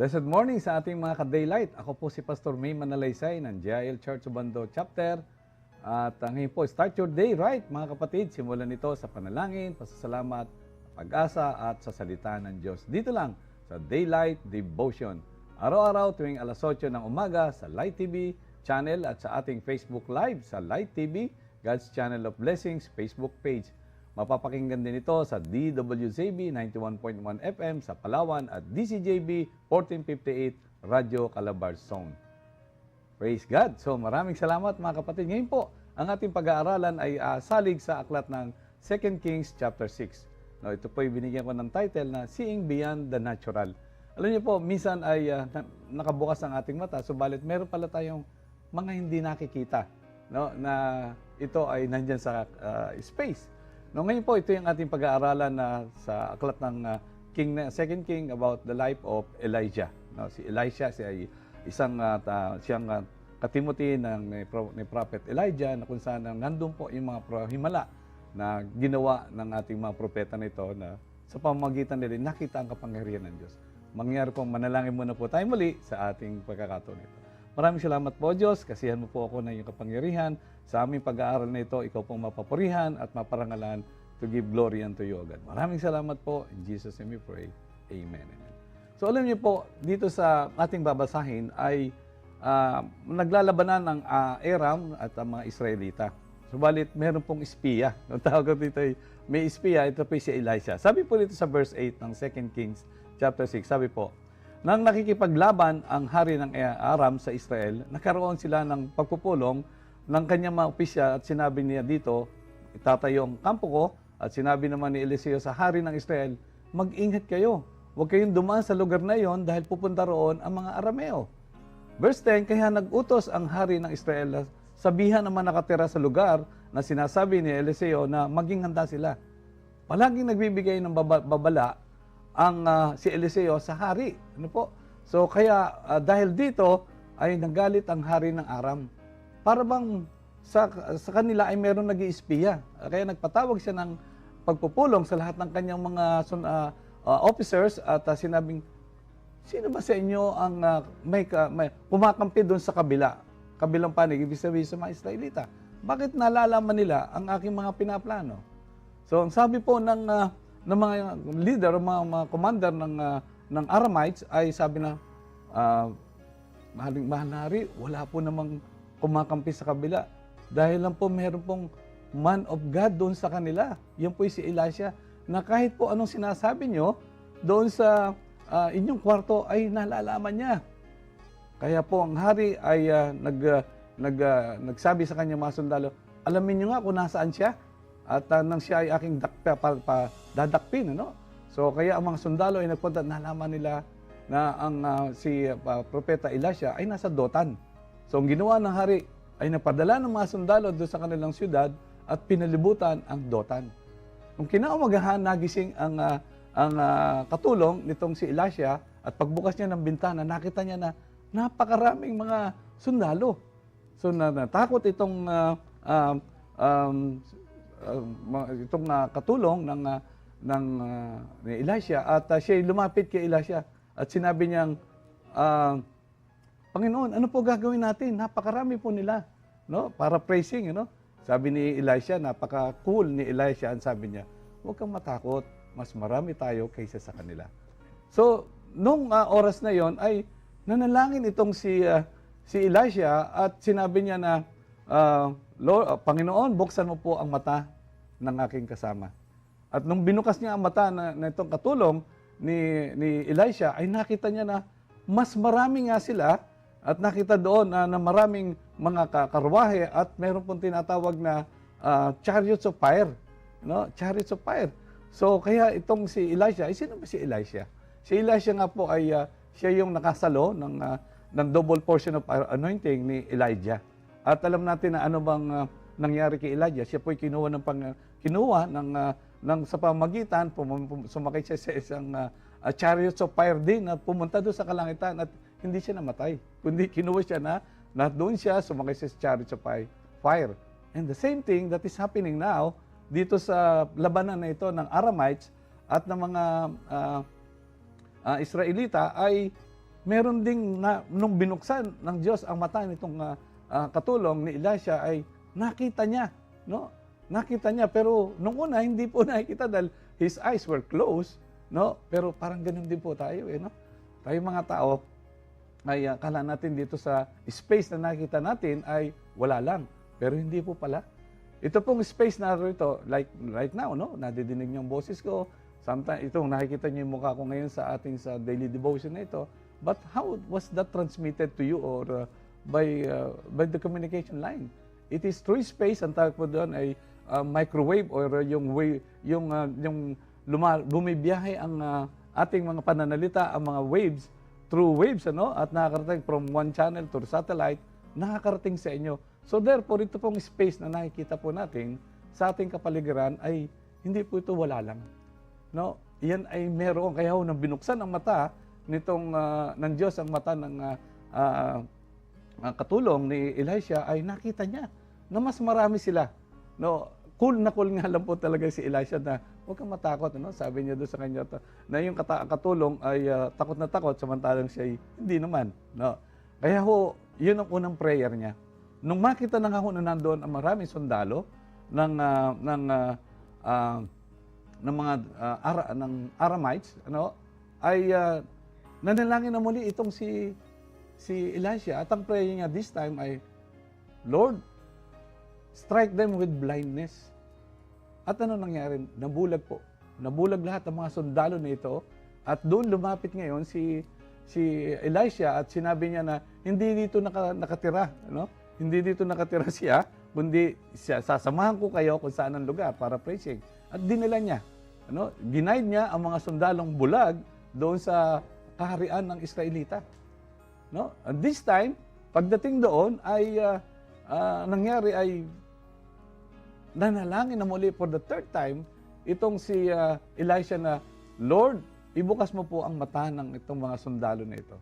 Blessed morning sa ating mga ka-daylight. Ako po si Pastor May Manalaysay ng GIL Church of Bando Chapter. At uh, ngayon po, start your day right mga kapatid. Simulan ito sa panalangin, pasasalamat, pag-asa at sa salita ng Diyos. Dito lang sa Daylight Devotion. Araw-araw tuwing alas 8 ng umaga sa Light TV channel at sa ating Facebook Live sa Light TV, God's Channel of Blessings Facebook page. Mapapakinggan din ito sa DWZB 91.1 FM sa Palawan at DCJB 1458 Radio Calabar Zone. Praise God! So maraming salamat mga kapatid. Ngayon po, ang ating pag-aaralan ay ah, salig sa aklat ng 2 Kings chapter 6. No, ito po ay binigyan ko ng title na Seeing Beyond the Natural. Alam niyo po, minsan ay na- nakabukas ang ating mata, subalit meron pala tayong mga hindi nakikita no, na ito ay nandyan sa ah, space. No, ngayon po, ito yung ating pag-aaralan na sa aklat ng ah, King Second King about the life of Elijah. No, si Elisha, siya ay isang ah, ta- siyang uh, katimuti ng ni, ni Prophet Elijah na kung saan nandun po yung mga himala na ginawa ng ating mga propeta nito na sa pamamagitan nila nakita ang kapangyarihan ng Diyos. Mangyari po, manalangin muna po tayo muli sa ating pagkakataon nito. Maraming salamat po Diyos, kasihan mo po ako ng iyong kapangyarihan. Sa aming pag-aaral na ito, ikaw pong mapapurihan at maparangalan to give glory unto you, O God. Maraming salamat po. In Jesus' name we pray. Amen. Amen. So alam niyo po, dito sa ating babasahin ay ah, naglalabanan ng ah, Aram at ang mga Israelita. Subalit, meron pong espiya. Ang tawag ko dito ay may espiya, ito po si Elisha. Sabi po dito sa verse 8 ng 2 Kings chapter 6, sabi po, nang nakikipaglaban ang hari ng Aram sa Israel, nagkaroon sila ng pagpupulong ng kanyang mga opisya at sinabi niya dito, itatayo ang kampo ko at sinabi naman ni Eliseo sa hari ng Israel, mag-ingat kayo. Huwag kayong dumaan sa lugar na iyon dahil pupunta roon ang mga Arameo. Verse 10, kaya nag-utos ang hari ng Israel sabihan naman nakatira sa lugar na sinasabi ni Eliseo na maging handa sila. Palaging nagbibigay ng baba- babala ang ah, si Eliseo sa hari. Ano po? So kaya ah, dahil dito ay nagalit ang hari ng Aram. Para bang sa, sa kanila ay meron nag iispiya Kaya nagpatawag siya ng pagpupulong sa lahat ng kanyang mga ah, officers at ah, sinabing, Sino ba sa inyo ang ah, may, ka, may pumakampi doon sa kabila? Kabilang panig, ibig sabihin sa mga Israelita. Bakit nalalaman nila ang aking mga pinaplano? So, ang sabi po ng, ah, ng mga leader, mga, mga commander ng, ah, ng Aramites ay sabi na, ah, mahaling mahal na hari, wala po namang kumakampi sa kabila. Dahil lang po meron pong man of God doon sa kanila. Yan po si Elisha na kahit po anong sinasabi nyo doon sa ah, inyong kwarto ay nalalaman niya. Kaya po ang hari ay ah, nag, ah, nag, ah, nagsabi sa kanyang mga sundalo, alamin niyo nga kung nasaan siya at ah, nang siya ay aking dakpa, pa, pa, dadakpin. Ano? So kaya ang mga sundalo ay nagpunta, nalaman nila na ang ah, si ah, Propeta Elisha ay nasa Dotan. So ang ginawa ng hari ay napadala ng mga sundalo doon sa kanilang syudad at pinalibutan ang Dotan. Nung kinaumagahan, nagising ang, ah, ang ah, katulong nitong si Elisha at pagbukas niya ng bintana, nakita niya na napakaraming mga sundalo. So na, natakot itong ah, um, um, uh, itong ah, katulong ng ah, ng ah, ni Elisha at uh, siya lumapit kay Elisha at sinabi niyang ah, Panginoon, ano po gagawin natin? Napakarami po nila, no? Para praising, no? Sabi ni Elisha, napaka-cool ni Elisha, ang sabi niya, huwag kang matakot, mas marami tayo kaysa sa kanila. So, nung ah, oras na yon ay nanalangin itong si ah, si Elisha at sinabi niya na ah, Lord, ah, Panginoon, buksan mo po ang mata ng aking kasama. At nung binukas niya ang mata na, na itong katulong ni, ni Elisha, ay nakita niya na mas marami nga sila at nakita doon na, na maraming mga ka- karwahe at meron pong tinatawag na ah, chariots of fire. No? Chariots of fire. So kaya itong si Elisha, ay sino ba si Elisha? Si Elisha nga po ay ah, siya yung nakasalo ng, ah, ng double portion of anointing ni Elijah. At alam natin na ano bang ah, nangyari kay Elijah. Siya po'y kinuha ng pang, kinuha ng ah, ng sa pamagitan pum, sumakay siya sa isang ah, ah, chariots of fire din at pumunta doon sa kalangitan at hindi siya namatay. Kundi kinuha siya na na doon siya sumakay siya sa chariots of fi- fire. And the same thing that is happening now dito sa labanan na ito ng Aramites at ng mga ah, ah, Israelita ay meron ding na, nung binuksan ng Diyos ang mata nitong ah, ah, katulong ni Elisha ay nakita niya, no? Nakita niya pero nung una hindi po nakikita dahil his eyes were closed, no? Pero parang ganun din po tayo, eh, no? Tayo mga tao ay ah, kala natin dito sa space na nakita natin ay wala lang. Pero hindi po pala. Ito pong space na rito, like right now, no? Nadidinig niyo ang boses ko. Sometimes, itong nakikita niyo yung mukha ko ngayon sa ating sa daily devotion na ito. But how was that transmitted to you or uh, by uh, by the communication line? It is through space, ang tawag po doon ay uh, microwave or uh, yung way, yung uh, yung luma, bumibiyahe ang uh, ating mga pananalita, ang mga waves through waves ano at nakakarating from one channel to satellite nakakarating sa inyo. So therefore ito pong space na nakikita po natin sa ating kapaligiran ay hindi po ito wala lang. No? Yan ay meron kaya ho nang binuksan ang mata nitong ah, ng Diyos ang mata ng ah, ah, ah, katulong ni Elisha ay nakita niya na mas marami sila. No, cool na cool nga lang po talaga si Elisha na huwag kang matakot. Ano? Sabi niya doon sa kanya to, na yung katulong ay ah, takot na takot samantalang siya ay hindi naman. No? Kaya ho, yun ang unang prayer niya. Nung makita na nga ho na nandoon ang maraming sundalo ng, ah, ng, ah, ah, ng mga ah, ara, ng Aramites, ano, ay ah, nanalangin na muli itong si si Elisha. At ang prayer niya this time ay, Lord, strike them with blindness. At ano nangyari? Nabulag po. Nabulag lahat ng mga sundalo na ito. At doon lumapit ngayon si si Elisha at sinabi niya na hindi dito naka, nakatira, ano? Hindi dito nakatira siya, kundi siya, sasamahan ko kayo kung saan ang lugar para preaching. At dinala niya, ano? Ginaid niya ang mga sundalong bulag doon sa kaharian ng Israelita. No? And this time, pagdating doon ay ah, ah, nangyari ay nanalangin na muli for the third time itong si ah, Elisha na, Lord, ibukas mo po ang mata ng itong mga sundalo na ito.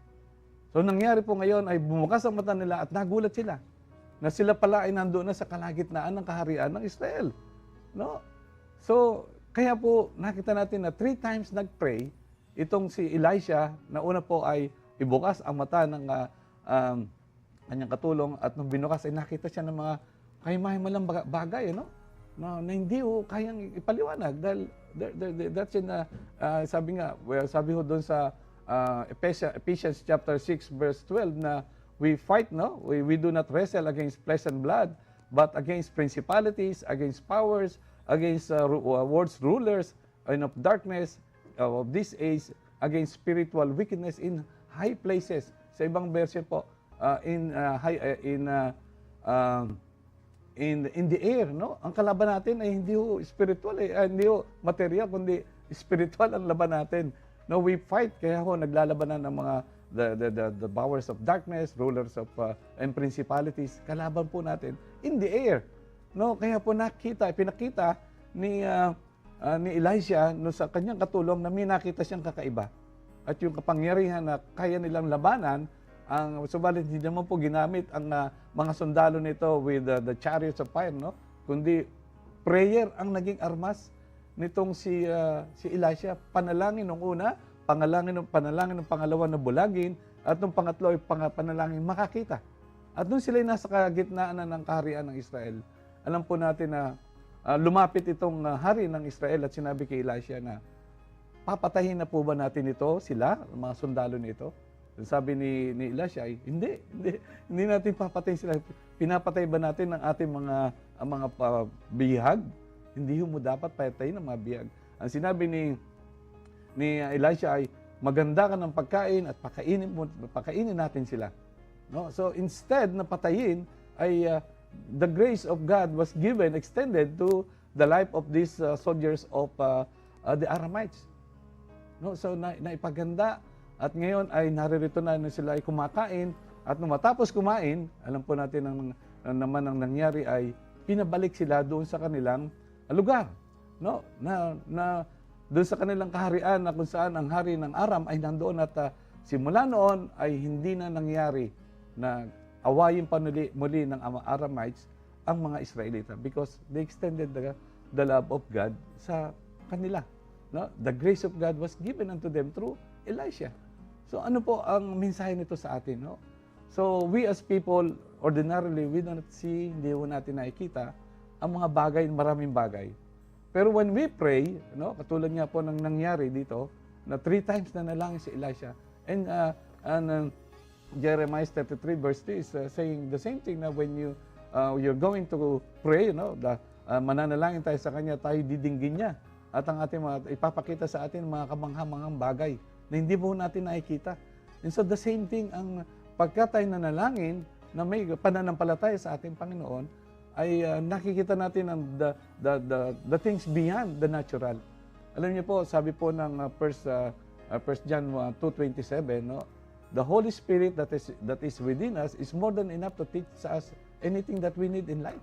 So nangyari po ngayon ay bumukas ang mata nila at nagulat sila na sila pala ay nandoon na sa kalagitnaan ng kaharian ng Israel. No? So, kaya po nakita natin na three times nag-pray itong si Elisha na una po ay ibukas ang mata ng ah, um, kanyang katulong at nung binukas ay nakita siya ng mga kahimahimalang baga- bagay, ano? Na, na hindi ho kayang ipaliwanag dahil that's in uh, uh, sabi nga, well, sabi ho doon sa uh, Ephesians, Ephesians chapter 6 verse 12 na we fight, no? We, we do not wrestle against flesh and blood, but against principalities, against powers, against uh, uh, world's rulers and of darkness uh, of this age, against spiritual wickedness in high places. Sa ibang version po, uh, in uh, high uh, in uh, um, in in the air, no? Ang kalaban natin ay hindi ho spiritual eh, ah, hindi ho material kundi spiritual ang laban natin. No, we fight kaya ho naglalabanan ng mga the the the, the powers of darkness, rulers of uh, and principalities. Kalaban po natin in the air. No, kaya po nakita, pinakita ni ah, ah, ni Elisha no sa kanyang katulong na may nakita siyang kakaiba. At yung kapangyarihan na kaya nilang labanan ang subalit hindi naman po ginamit ang ah, mga sundalo nito with ah, the chariots of fire, no? Kundi prayer ang naging armas nitong si ah, si Elisha. Panalangin nung una, panalangin ng panalangin ng pangalawa na bulagin, at nung pangatlo ay pang, panalangin makakita. At nung sila nasa kagitnaan na ng kaharian ng Israel, alam po natin na ah, lumapit itong ah, hari ng Israel at sinabi kay Elisha na papatahin na po ba natin ito, sila, mga sundalo nito? Sabi ni, ni Elisha ay, hindi, hindi, hindi natin papatayin sila. Pinapatay ba natin ang ating mga, ang mga ah, bihag? Hindi mo dapat patayin ang mga bihag. Ang sinabi ni, ni Elisha ay, maganda ka ng pagkain at pakainin, mo, pakainin natin sila. No? So instead na patayin, ay ah, the grace of God was given, extended to the life of these ah, soldiers of ah, ah, the Aramites. No, so na, naipaganda at ngayon ay naririto na sila ay kumakain at nung matapos kumain, alam po natin ang uh, naman ang nangyari ay pinabalik sila doon sa kanilang lugar. No? Na, na doon sa kanilang kaharian na kung saan ang hari ng Aram ay nandoon at uh, simula noon ay hindi na nangyari na awayin pa muli, muli ng Aramites ang mga Israelita because they extended the, the love of God sa kanila. No? The grace of God was given unto them through Elisha. So ano po ang mensahe nito sa atin? No? So we as people, ordinarily, we do not see, hindi po natin nakikita ang mga bagay, maraming bagay. Pero when we pray, no, katulad nga po ng nangyari dito, na three times na nalangin si Elisha, and, uh, and uh, Jeremiah 33 verse 3 is uh, saying the same thing na when you, uh, you're going to pray, you know, the, uh, mananalangin tayo sa Kanya, tayo didinggin niya. At ang ating mga, ipapakita sa atin mga kamangha-manghang bagay na hindi po natin nakikita. And so the same thing, ang pagka tayo nanalangin na may pananampalataya sa ating Panginoon, ay uh, nakikita natin ang the, the, the, the things beyond the natural. Alam niyo po, sabi po ng uh, first, uh, uh, first John uh, 2.27, no? the Holy Spirit that is, that is within us is more than enough to teach us anything that we need in life.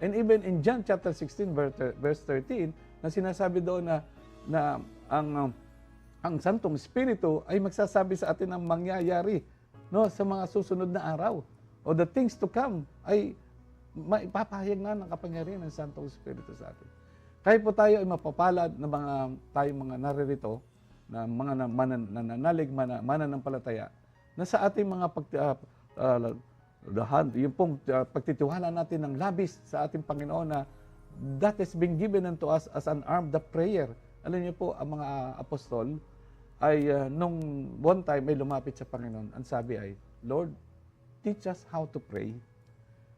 And even in John chapter 16 verse, verse 13, na sinasabi doon na, na ang, um, ang Santong Espiritu ay magsasabi sa atin ng mangyayari no, sa mga susunod na araw. O the things to come ay maipapahayag na ng kapangyarihan ng Santong Espiritu sa atin. Kaya po tayo ay mapapalad na mga tayo mga naririto na mga na, manan, nananalig, mana, mananampalataya na sa ating mga pag, uh, uh, dahan, yung pong uh, pagtitiwala natin ng labis sa ating Panginoon na that has been given unto us as an arm, the prayer. Alam niyo po, ang mga apostol ay uh, nung one time ay lumapit sa Panginoon. Ang sabi ay, Lord, teach us how to pray.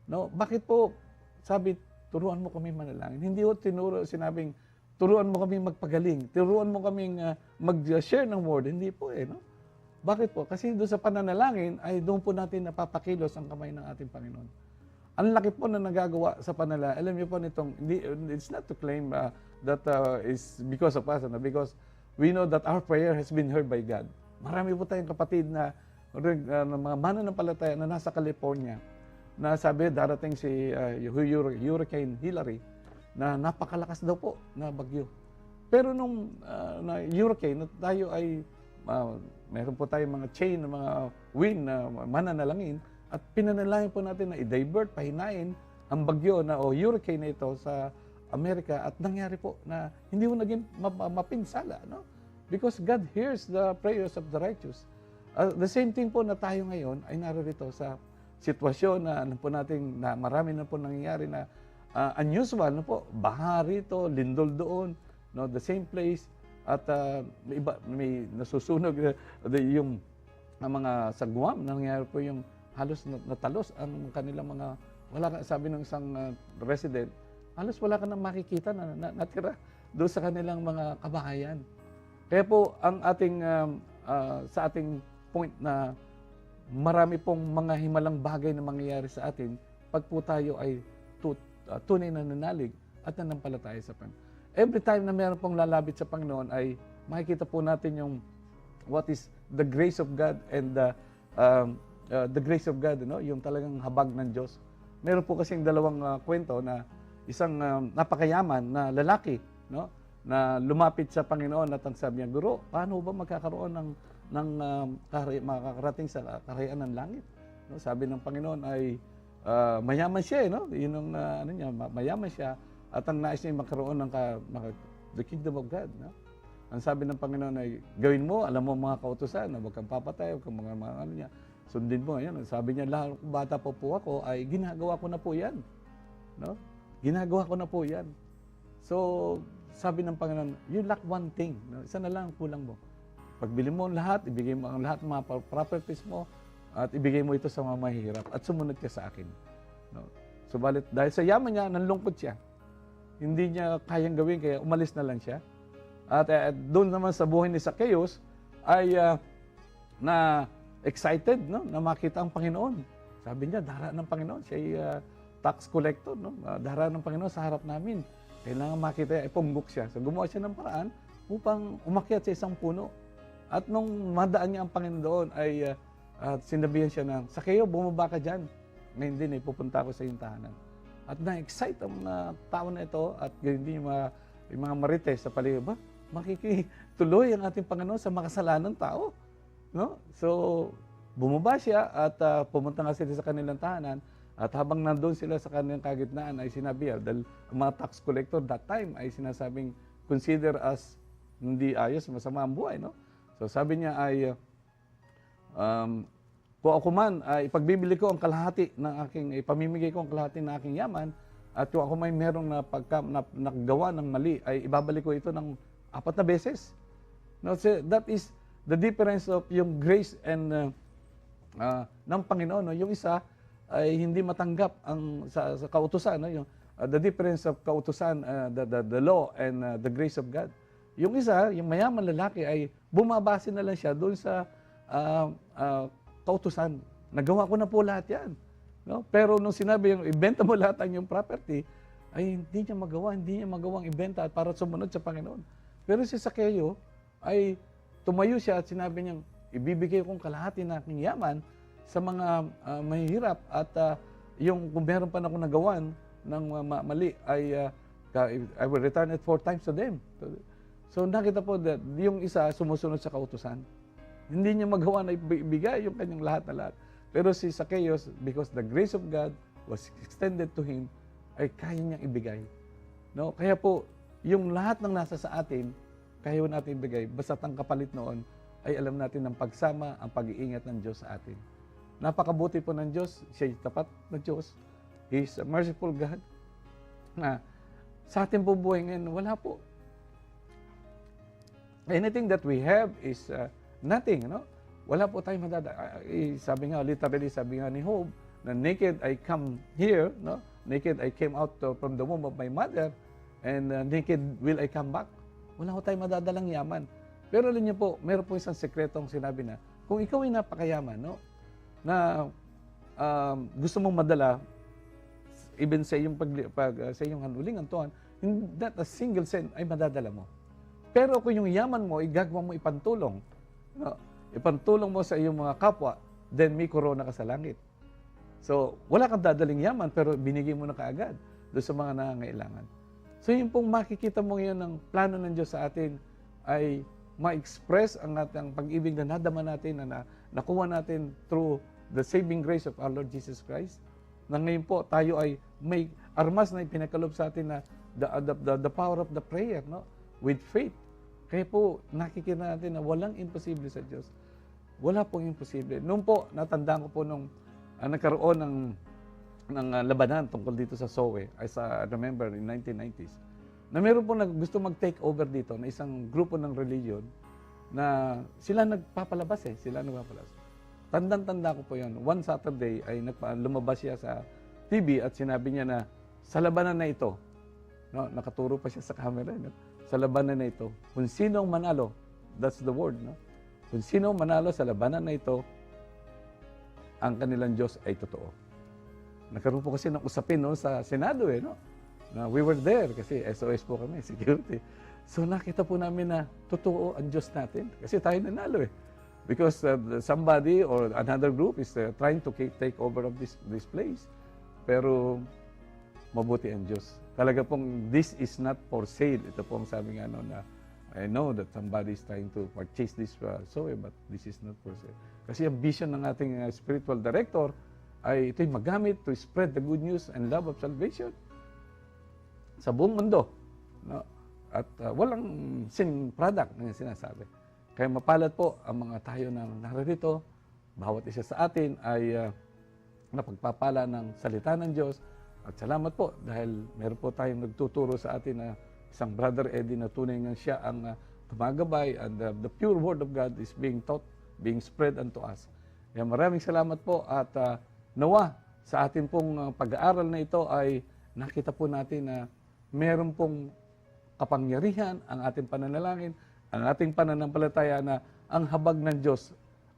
No, bakit po sabi turuan mo kami manalangin? Hindi ho tinuro sinabing turuan mo kami magpagaling, turuan mo kaming uh, mag-share ng word. Hindi po eh, no? Bakit po? Kasi doon sa pananalangin ay doon po natin napapakilos ang kamay ng ating Panginoon. Ang laki po na nagagawa sa panala. Alam niyo po nitong, it's not to claim uh, that uh, is because of us, ano, because we know that our prayer has been heard by God. Marami po tayong kapatid na, uh, na mga mananampalataya na nasa California na sabi darating si uh, Hurricane Hillary na napakalakas daw po na bagyo. Pero nung uh, na hurricane, tayo ay uh, meron po tayong mga chain mga wind na mananalangin at pinanalangin po natin na i-divert, pahinain ang bagyo na o hurricane na ito sa Amerika at nangyari po na hindi mo naging map- mapinsala. No? Because God hears the prayers of the righteous. Uh, the same thing po na tayo ngayon ay naririto sa sitwasyon na alam po natin na marami na po nangyayari na uh, unusual no po baha rito lindol doon no the same place at uh, may iba may nasusunog uh, yung ang mga sa Guam nangyayari po yung halos na- natalos ang kanilang mga wala sabi ng isang uh, resident halos wala ka nang makikita na, na natira doon sa kanilang mga kabahayan kaya po ang ating um, uh, sa ating point na marami pong mga himalang bagay na mangyayari sa atin pag po tayo ay tu- uh, tunay na nanalig at nanampalataya sa Panginoon. Every time na meron pong lalapit sa Panginoon ay makikita po natin yung what is the grace of God and the um, uh, the grace of God, no? yung talagang habag ng Diyos. Meron po kasing dalawang uh, kwento na isang um, napakayaman na lalaki, no? na lumapit sa Panginoon at ang sabi niya, Guro, paano ba magkakaroon ng ng um, makakarating sa kaharian ng langit? No? Sabi ng Panginoon ay ah, mayaman siya, eh, no? Yun ang ah, ano niya, ma- mayaman siya at ang nais niya magkaroon ng ka, maka- the kingdom of God, no? Ang sabi ng Panginoon ay gawin mo, alam mo mga kautusan, na huwag kang papatay, huwag kang mga, mga ano niya, sundin mo. Yan. Sabi niya, lahat bata pa po ako, ay ginagawa ko na po yan. No? Ginagawa ko na po yan. So, sabi ng Panginoon, you lack one thing. Isa na lang ang kulang mo. Pagbili mo ang lahat, ibigay mo ang lahat ng mga pro- properties mo, at ibigay mo ito sa mga mahihirap, at sumunod ka sa akin. No? Subalit, dahil sa yaman niya, nanlungkot siya. Hindi niya kayang gawin, kaya umalis na lang siya. At eh, doon naman sa buhay ni Zacchaeus, ay ah, na excited no na makita ang Panginoon. Sabi niya, dara ng Panginoon, siya ay ah, tax collector, no? Ah, dara ng Panginoon sa harap namin. Kailangan makita, pumbok siya. So gumawa siya ng paraan upang umakyat sa isang puno. At nung madaan niya ang Panginoon doon, ay ah, ah, sinabihan siya na, Sakeo, bumaba ka dyan. ngayon din ay pupunta ako sa iyong tahanan. At na-excite ang mga tao na ito at ganyan din yung mga, yung mga marites sa paligid. Ba, makikituloy ang ating Panginoon sa makasalanan tao. No? So, bumaba siya at ah, pumunta nga sila sa kanilang tahanan. At habang nandun sila sa kanilang kagitnaan ay sinabi, ah, dahil ang mga tax collector that time ay sinasabing consider as hindi ayos, masama ang buhay. No? So sabi niya ay, um, kung ako man, ay ipagbibili ko ang kalahati ng aking, ipamimigay ko ang kalahati ng aking yaman, at kung ako may merong na pagka, na, nagawa ng mali, ay ibabalik ko ito ng apat na beses. No, so that is the difference of yung grace and uh, uh, ng Panginoon. No? Yung isa ay hindi matanggap ang sa, sa kautusan. No? Yung, uh, the difference of kautusan, uh, the, the, the law and uh, the grace of God. Yung isa, yung mayaman lalaki ay bumabase na lang siya doon sa uh, uh, kautusan. Nagawa ko na po lahat yan. No? Pero nung sinabi yung ibenta mo lahat ang yung property, ay hindi niya magawa, hindi niya magawang ibenta para sumunod sa Panginoon. Pero si Sakeo ay tumayo siya at sinabi niyang, ibibigay kong kalahati ng aking yaman sa mga ah, mahihirap at ah, yung kung meron pa na akong nagawan ng ma- mali ay ka- I will return it four times to them. So nakita po that yung isa sumusunod sa kautusan. Hindi niya magawa na ibigay yung kanyang lahat na lahat. Pero si Zacchaeus, because the grace of God was extended to him, ay kaya niyang ibigay. No? Kaya po, yung lahat ng nasa sa atin, kaya natin ibigay. Basta ang kapalit noon, ay alam natin ng pagsama, ang pag-iingat ng Diyos sa atin. Napakabuti po ng Diyos. Siya tapat na Diyos. He is a merciful God. Na sa ating po buhay ngayon, wala po. Anything that we have is uh, nothing, no? Wala po tayong madada. eh, sabi nga, literally, sabi nga ni Job, na naked I come here, no? Naked I came out uh, from the womb of my mother, and uh, naked will I come back. Wala ko tayong madadalang yaman. Pero alam niyo po, meron po isang sekretong sinabi na, kung ikaw ay napakayaman, no? Na um, gusto mong madala, even sa iyong pag, pag uh, sa iyong hanulingan tuhan, hindi not a single cent ay madadala mo. Pero kung yung yaman mo, igagawa mo ipantulong, no? ipantulong mo sa iyong mga kapwa, then may corona ka sa langit. So, wala kang dadaling yaman, pero binigay mo na kaagad doon sa mga nangangailangan. So, yung pong makikita mo ngayon ng plano ng Diyos sa atin ay ma-express ang ating pag-ibig na nadama natin, na, na nakuha natin through the saving grace of our Lord Jesus Christ. Na ngayon po, tayo ay may armas na ipinakalob sa atin na the, the, the, the power of the prayer, no? with faith. Kaya po, nakikita natin na walang imposible sa Diyos. Wala pong imposible. Noon po, natandaan ko po nung ah, nagkaroon ng, ng ah, labanan tungkol dito sa SOE, as I remember, in 1990s, na meron po nag, gusto mag-take over dito na isang grupo ng religion na sila nagpapalabas eh, sila nagpapalabas. Tandang-tanda ko po yon. One Saturday ay nagpa, lumabas siya sa TV at sinabi niya na sa labanan na ito, no, nakaturo pa siya sa camera, no? sa labanan na ito, kung sino ang manalo, that's the word, no? Kung sino manalo sa labanan na ito, ang kanilang Diyos ay totoo. Nagkaroon po kasi ng usapin no, sa Senado eh, no? Na we were there kasi SOS po kami, security. So nakita po namin na totoo ang Diyos natin kasi tayo nanalo eh. Because uh, somebody or another group is uh, trying to take over of this this place. Pero mabuti ang Diyos. Talaga pong this is not for sale. Ito pong sabi nga no, na I know that somebody is trying to purchase this uh, soy, but this is not for sale. Kasi ang vision ng ating uh, spiritual director ay ito'y magamit to spread the good news and love of salvation sa buong mundo. No? At uh, walang sin product na sinasabi. Kaya mapalad po ang mga tayo na naririto, bawat isa sa atin ay uh, napagpapala ng salita ng Diyos. At salamat po dahil meron po tayong nagtuturo sa atin na isang brother Eddie na tunay nga siya ang uh, gumagabay and uh, the pure word of God is being taught, being spread unto us. Kaya maraming salamat po at uh, nawa sa atin pong uh, pag-aaral na ito ay nakita po natin na meron pong kapangyarihan ang ating pananalangin, ang ating pananampalataya na ang habag ng Diyos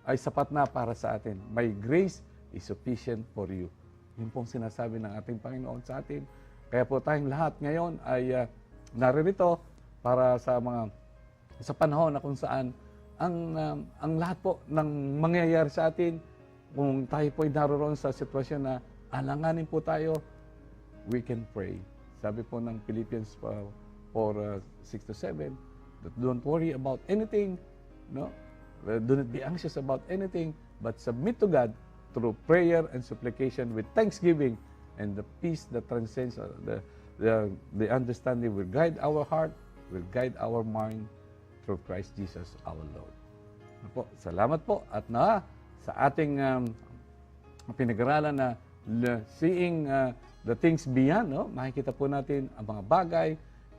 ay sapat na para sa atin. My grace is sufficient for you. Yun pong sinasabi ng ating Panginoon sa atin. Kaya po tayong lahat ngayon ay uh, naririto para sa mga sa panahon na kung saan ang um, ang lahat po ng mangyayari sa atin kung tayo po ay naroon sa sitwasyon na alanganin po tayo, we can pray. Sabi po ng Philippians uh, 4, uh, 6 to 7, that don't worry about anything, no? Do not be anxious about anything, but submit to God through prayer and supplication with thanksgiving, and the peace that transcends uh, the, the, the understanding will guide our heart, will guide our mind through Christ Jesus our Lord. Ano Po, salamat po at na sa ating um, pinag-aralan na seeing uh, the things beyond, no? makikita po natin ang mga bagay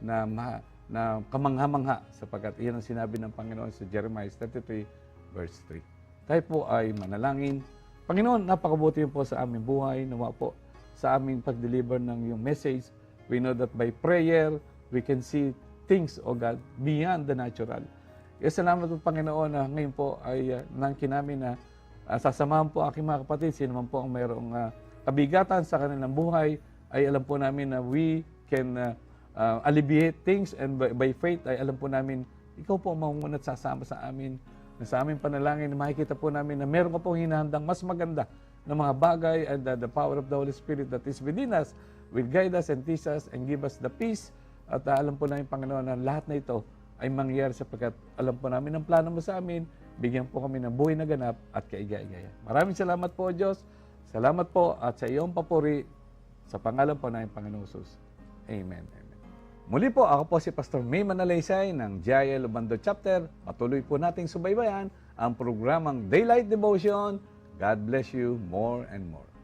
na, ma, na kamangha-mangha sapagkat iyan ang sinabi ng Panginoon sa Jeremiah 33 verse 3. Tayo po ay manalangin. Panginoon, napakabuti po sa aming buhay. Nawa po sa aming pag-deliver ng yung message. We know that by prayer, we can see things, O God, beyond the natural. Kaya salamat po, Panginoon, na ngayon po ay uh, nangkin namin na uh, sasamahan po aking mga kapatid, sino man po ang mayroong uh, kabigatan sa kanilang buhay, ay alam po namin na we can uh, uh, alleviate things and by, by faith ay alam po namin, ikaw po ang mamungat sasama sa amin na sa aming panalangin, makikita po namin na meron ka pong hinahandang mas maganda na mga bagay and uh, the power of the Holy Spirit that is within us will guide us and teach us and give us the peace. At uh, alam po namin, Panginoon, na lahat na ito ay mangyayari sapagkat alam po namin ang plano mo sa amin. Bigyan po kami ng buhay na ganap at kaigay-igaya. Maraming salamat po, Diyos. Salamat po at sa iyong papuri sa pangalan po ng Panginoon Jesus. Amen. Muli po, ako po si Pastor May Manalaysay ng GIL Ubando Chapter. Patuloy po nating subaybayan ang programang Daylight Devotion. God bless you more and more.